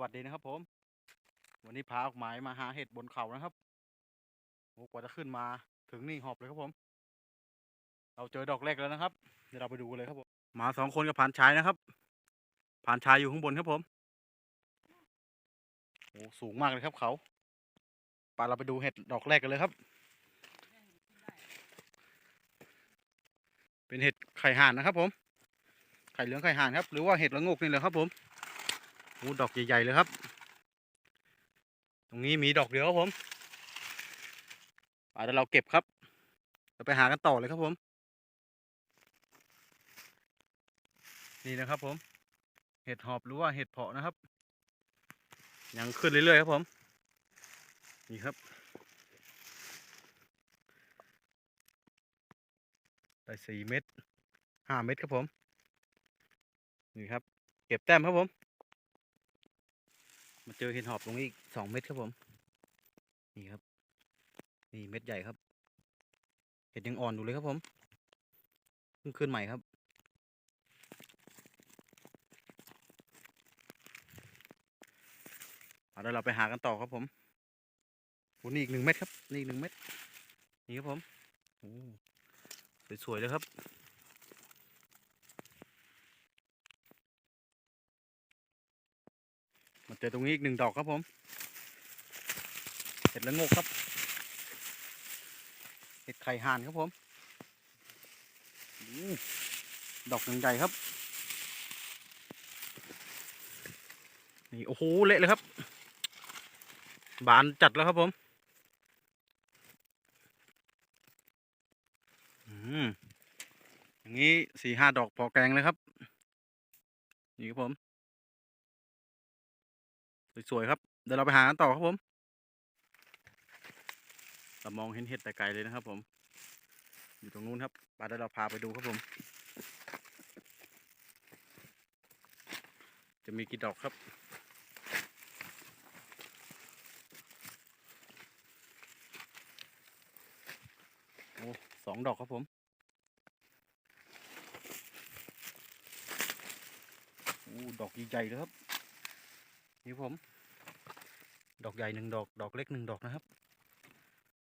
วัสดีนะครับผม วันนี้พาออกหมายมาหาเห็ดบนเขานะครับโอ้กว่าจะขึ้นมาถึงนี่หอบเลยครับผม เราเจอดอกแรกแล้วนะครับ เดี๋ยวเราไปดูเลยครับผม มาสองคนกับผ่านชายนะครับ ผ่านชายอยู่ข้างบนครับผมโอ้สูงมากเลยครับเขาไปเราไปดูเห็ดดอกแรกกันเลยครับ เป็นเห็ดไข่ห่านนะครับผม ไข่เหลืองไข่ห่านครับ หรือว่าเห็ดละงกนี่แหละครับผม โอ้ดอกใหญ่ๆเลยครับ ตรงนี้มีดอกเดียวครับผมอ่เดี๋ยวเราเก็บครับเราไปหากันต่อเลยครับผม นี่นะครับผม เห็ดหอบหรือว่าเห็ดเพาะนะครับ ยังขึ้นเรื่อยๆครับผม นี่ครับ ได้สี่เม็ดห้าเม็ดครับผม นี่ครับ เก็บแต้มครับผม มาเจอเห็ดหอบตรงนี้อีกสองเม็ดครับผม นี่ครับ นี่เม็ดใหญ่ครับ เห็ดยังอ่อนอยู่เลยครับผมเพิ่งขึ้นใหม่ครับ เอาเดี๋ยวเราไปหากันต่อครับผมโอ้นี่อีกหนึ่งเม็ดครับ นี่อีกหนึ่งเม็ด นี่ครับผม โอ้สวยๆเลยครับ มาเจอตรงนี้อีกหนึ่งดอกครับผมเห็ดละงกครับเห็ดไข่ห่านครับผมดอู้ดอกใหญ่ครับนี่โอ้โหเละเลยครับ บานจัดแล้วครับผมอืมอย่างนี้สี่ห้าดอกพอแกงเลยครับ นี่ครับผม สวยๆครับ เดี๋ยวเราไปหากันต่อครับผมเรามองเห็นเห็ดแต่ไกลเลยนะครับ ผม อยู่ตรงนู้นครับปาเดี๋ยวเราพาไปดูครับผม จะมีกี่ดอกครับโอ้สองดอกครับผมโอ้ดอกใหญ่ๆเลยครับ นี่ผม ดอกใหญ่หนึ่งดอก ดอกเล็กหนึ่งดอกนะครับ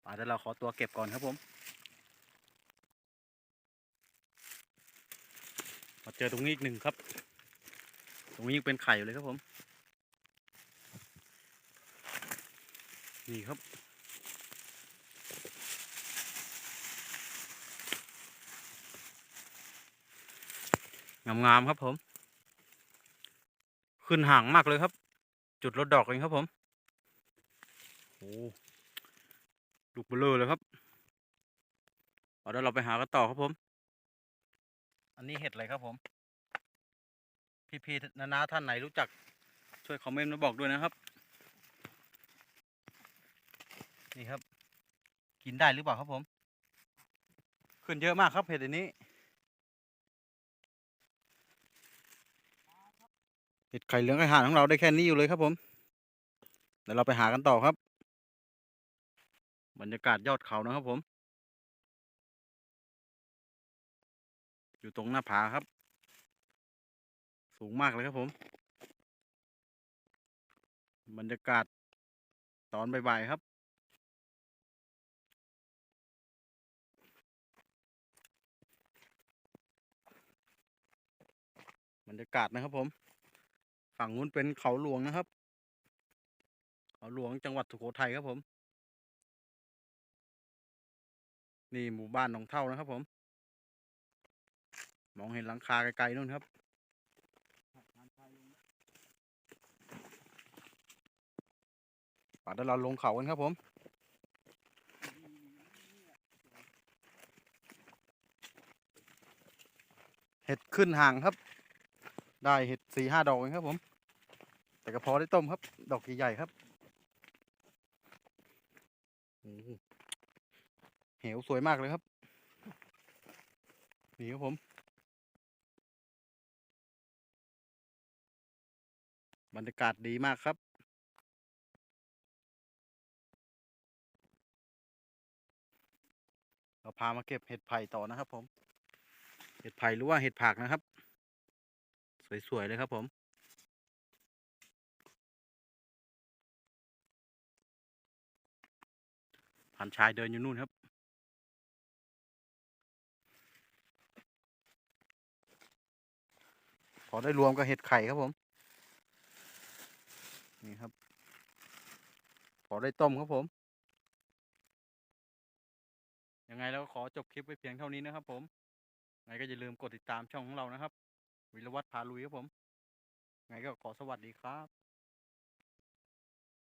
ป่าเดี๋ยวเราขอตัวเก็บก่อนครับผม มาเจอตรงนี้อีกหนึ่งครับ ตรงนี้ยังเป็นไข่อยู่เลยครับผม นี่ครับงามๆครับผม ขึ้นห่างมากเลยครับ จุดรถดอกเองครับผมโอ้ลูกเบลอเลยครับเอาเดี๋ยวเราไปหากันต่อครับผม อันนี้เห็ดอะไรครับผม พี่ๆนานาท่านไหนรู้จัก ช่วยคอมเมนต์มาบอกด้วยนะครับ นี่ครับ กินได้หรือเปล่าครับผม ขึ้นเยอะมากครับเห็ดอันนี้ เห็ดไข่เหลืองไข่ห่านของเราได้แค่นี้อยู่เลยครับผม เดี๋ยวเราไปหากันต่อครับ บรรยากาศยอดเขานะครับผม อยู่ตรงหน้าผาครับ สูงมากเลยครับผม บรรยากาศตอนบ่ายๆครับบรรยากาศนะครับผม ฝั่งนู้นเป็นเขาหลวงนะครับ เขาหลวงจังหวัดสุโขทัยครับผม นี่หมู่บ้านหนองเท่านะครับผม มองเห็นหลังคาไกลๆนู่นครับป่าเดี๋ยวเราลงเขากันครับผมเห็ดขึ้นห่างครับ ได้เห็ดสี่ห้าดอกเองครับผม แต่ก็พอได้ต้มครับ ดอกใหญ่ๆครับเหวสวยมากเลยครับ นี่ครับผม บรรยากาศดีมากครับเราพามาเก็บเห็ดไผ่ต่อนะครับผม เห็ดไผ่หรือว่าเห็ดผักนะครับ สวยๆเลยครับผม พันชายเดินอยู่นู่นครับ พอได้รวมกับเห็ดไข่ครับผม นี่ครับ พอได้ต้มครับผม ยังไงแล้วก็ขอจบคลิปไว้เพียงเท่านี้นะครับผม ไงก็อย่าลืมกดติดตามช่องของเรานะครับ วิรวัตรพาลุยครับผม ไงก็ขอสวัสดีครับ